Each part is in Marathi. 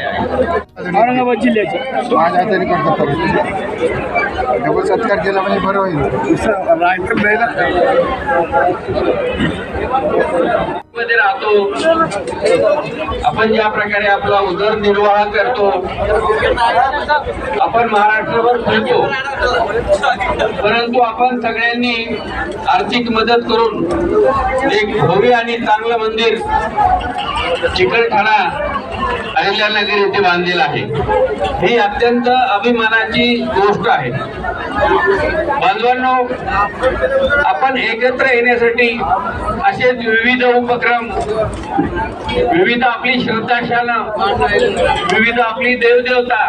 औरंगाबाद जिल्ह्याचे. माझ्या हाताने करतो डबल सत्कार केला म्हणजे बरं होईल. मध्ये राहतो. आपण ज्या प्रकारे आपला उदरनिर्वाह करतो आपण महाराष्ट्रभर फिरतो. परंतु आपण सगळ्यांनी आर्थिक मदत करून एक भव्य आणि चांगलं मंदिर चिकलठाणा अहिल्यानगर येथे बांधलेलं आहे. ही अत्यंत अभिमानाची गोष्ट आहे. बांधवांनो आपण एकत्र येण्यासाठी असेच विविध उपक्रम विविध आपली श्रद्धाशाला विविध आपली देवदेवता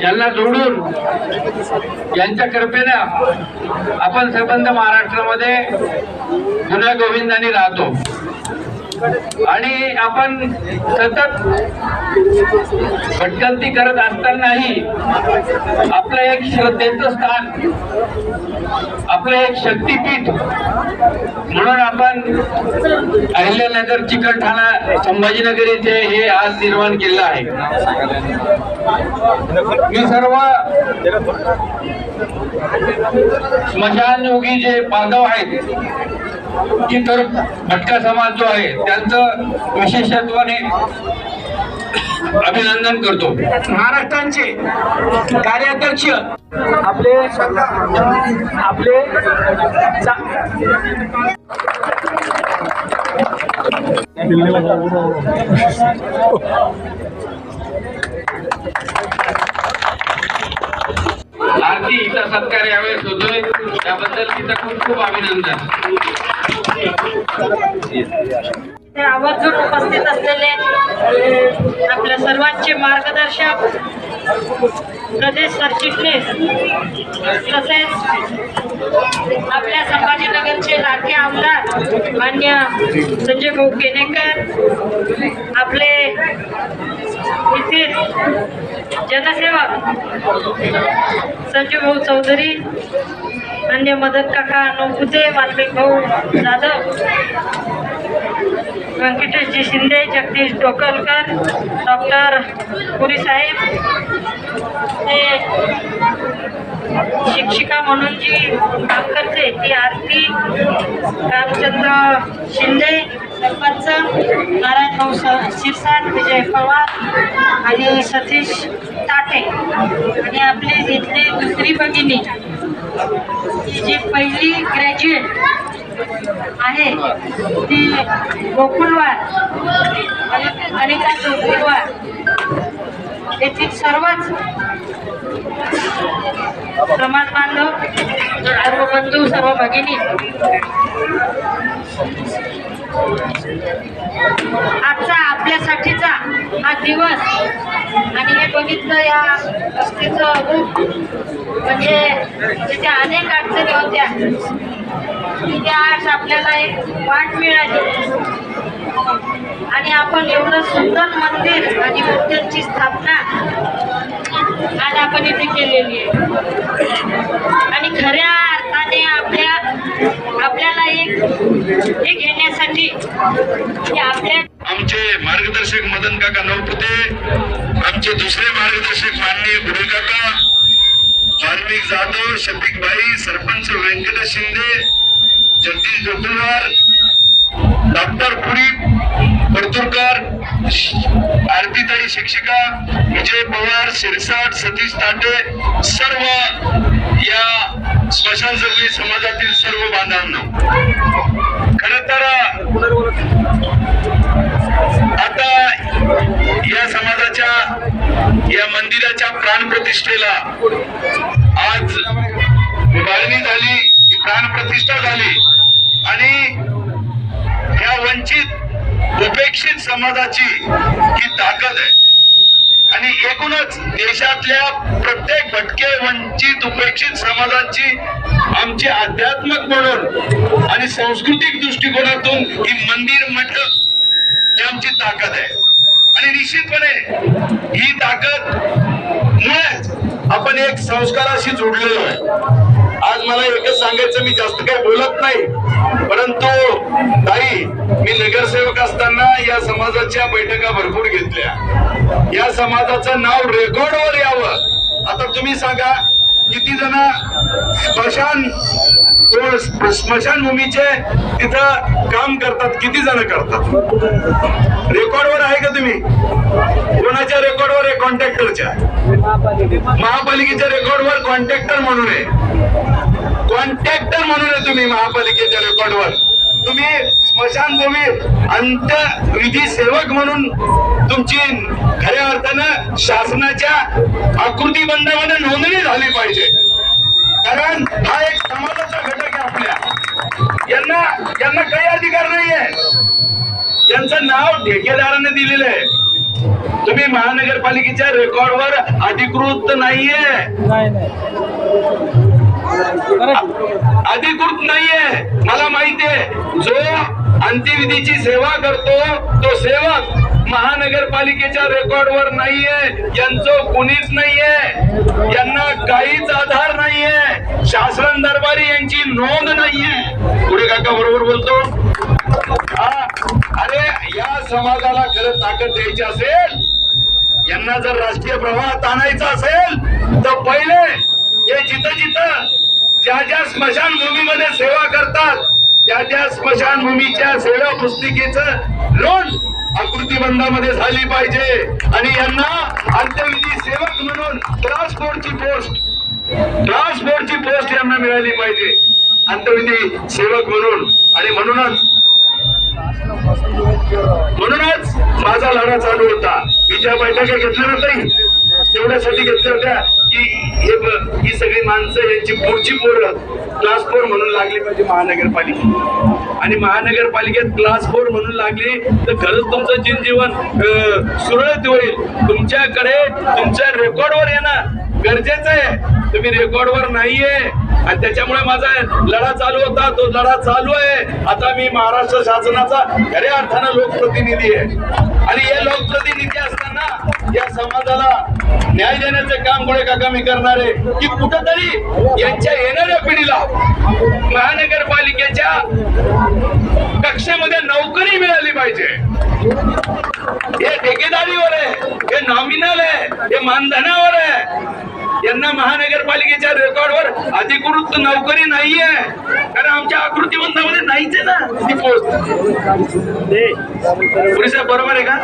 यांना जोडून यांच्या कृपेनं आपण सबंध महाराष्ट्रामध्ये जुन्या गोविंदाने राहतो. आणि आपण सतत भटकंती करत असतानाही आपलं एक श्रद्धेचं स्थान आपलं एक शक्तीपीठ. म्हणून आपण अहिल्यानगर चिकलठाणा संभाजीनगर येथे हे आज निर्माण केलं आहे. मी सर्व स्मशानयोगी जे बांधव आहेत इतर भटका समाज जो आहे त्यांचं विशेषत्वाने अभिनंदन करतो. महाराष्ट्रांचे कार्याध्यक्ष. आपले आपले आरती हिचा सत्कार यावेळेस होतोय. त्याबद्दल तिचं खूप खूप अभिनंदन. ते आवर्जून उपस्थित असलेले आपल्या सर्वांचे मार्गदर्शक प्रदेश सरचिटणीस तसेच आपल्या संभाजीनगरचे लाडके आमदार मान्य संजय भाऊ केनेकर आपले येथील जनसेवक संजय भाऊ चौधरी अन्य मदत काका नौकुते मालवी भाऊ जाधव व्यंकटेशजी शिंदे जगदीश टोकलकर डॉक्टर पुरी साहेब ते शिक्षिका म्हणून जी काम करते ती आरती रामचंद्र शिंदे सरपंच नारायण भाऊ स- शिरसाट विजय पवार आणि सतीश ताटे आणि आपली इथली दुसरी भगिनी जी पहिली ग्रॅज्युएट आहे ती गोकुलवार अनिता गोकुलवार येथील सर्वच समाज बांधव सर्व बंधू सर्व भगिनी आजचा आपल्यासाठीचा हा दिवस आणि हे बघितलं या वस्तीचं रूप म्हणजे तिथे अनेक अडचणी होत्या. तिथे आज आपल्याला एक वाट मिळाली. आणि आपण एवढं सुंदर मंदिर आणि मूर्त्यांची स्थापना आज आपण इथे केलेली आहे. आणि खऱ्या अर्थाने आपल्या आपल्याला एक हे घेण्यास आमचे मार्गदर्शक मदन काका नवपुते आमचे दुसरे मार्गदर्शक माननीय गुरु काका धार्मिक जाधव शफिक भाई सरपंच व्यंकट शिंदे जगदीश जोतुलवार डॉक्टर पुरी परतुरकर आरतीताई शिक्षिका विजय पवार शिरसाट सतीश ताटे सर्व या स्मशानजोगी समाजातील सर्व बांधवांना. खर तर वंचित उपेक्षित समाजाची ही ताकद आहे. आणि एकूणच देशातल्या प्रत्येक भटके वंचित उपेक्षित समाजाची आमची आध्यात्मिक म्हणून आणि सांस्कृतिक दृष्टिकोनातून ही मंदिर मठ ही आमची ताकद आहे. आणि निश्चितपणे ही ताकद मुळे आपण एक संस्काराशी जोडलेलो आहे. आज मला एकच सांगायचं मी जास्त काही बोलत नाही. परंतु ताई मी नगरसेवक असताना या समाजाच्या बैठका भरपूर घेतल्या. या समाजाचं नाव रेकॉर्डवर यावं. आता तुम्ही सांगा किती जण स्मशान स्मशानभूमीचे तिथं काम करतात किती जण करतात? रेकॉर्डवर आहे का तुम्ही? कोणाच्या रेकॉर्डवर आहे? कॉन्ट्रॅक्टरच्या. महापालिकेच्या रेकॉर्डवर कॉन्ट्रॅक्टर म्हणून आहे. कॉन्ट्रॅक्टर म्हणून आहे तुम्ही महापालिकेच्या रेकॉर्डवर. तुम्ही स्मशानभूमी अंत्यविधी सेवक म्हणून तुमची खऱ्या अर्थानं शासनाच्या आकृतीबंधामध्ये नोंदणी झाली पाहिजे. कारण हा एक समाजाचा घटक आहे आपल्या. यांना यांना काही अधिकार नाहीये. यांचं नाव ठेकेदाराने दिलेलं आहे. तुम्ही महानगरपालिकेच्या रेकॉर्डवर अधिकृत नाहीये. अधिकृत नाहीये. मला माहितीये जो अंत्यविधीची सेवा करतो तो सेवक महानगरपालिकेच्या रेकॉर्डवर नाहीये. यांचं कुणीच नाहीये. यांना काहीच आधार नाहीये. शासन दरबारी यांची नोंद नाहीये. पुढे काका बरोबर बोलतो? हा. अरे या समाजाला खरं ताकद द्यायची असेल यांना जर राजकीय प्रवाहात आणायचा असेल तर पहिले हे जिथं जिथं ज्या ज्या स्मशानभूमीमध्ये सेवा करतात त्या त्या स्मशानभूमीच्या सेवा पुस्तिकेचं आकृती आकृतीबंधामध्ये झाली पाहिजे. आणि यांना अंत्यविधी सेवक म्हणून ट्रान्सपोर्टची पोस्ट ट्रान्सपोर्टची पोस्ट यांना मिळाली पाहिजे. अंत्यविधी सेवक म्हणून. आणि म्हणूनच म्हणूनच माझा लढा चालू होता. मी ज्या बैठका घेतल्या नाही तेवढ्यासाठी घेतल्या होत्या की हे ही सगळी माणसं यांची पुढची पोरं क्लास फोर म्हणून लागली पाहिजे महानगरपालिकेत. आणि महानगरपालिकेत क्लास फोर म्हणून लागली तर खरंच तुमचं जनजीवन सुरळीत होईल. तुमच्याकडे तुमच्या रेकॉर्डवर येणं गरजेचं आहे. तुम्ही रेकॉर्डवर नाहीये. आणि त्याच्यामुळे माझा लढा चालू होता. तो लढा चालू आहे. आता मी महाराष्ट्र शासनाचा खऱ्या अर्थानं लोकप्रतिनिधी आहे. आणि हे लोकप्रतिनिधी असताना या समाजाला न्याय देण्याचे काम गोळे काका मी करणार? आहे की कुठंतरी यांच्या येणाऱ्या पिढीला महानगरपालिकेच्या कक्षेमध्ये नोकरी मिळाली पाहिजे. हे ठेकेदारीवर आहे. हे नॉमिनल आहे. हे मानधनावर आहे. यांना महानगरपालिकेच्या रेकॉर्डवर अधिकृत नोकरी नाहीये. कारण आमच्या आकृतीबंधामध्ये नाहीच आहे ना ती पोस्ट. पुरेसा बरोबर आहे का?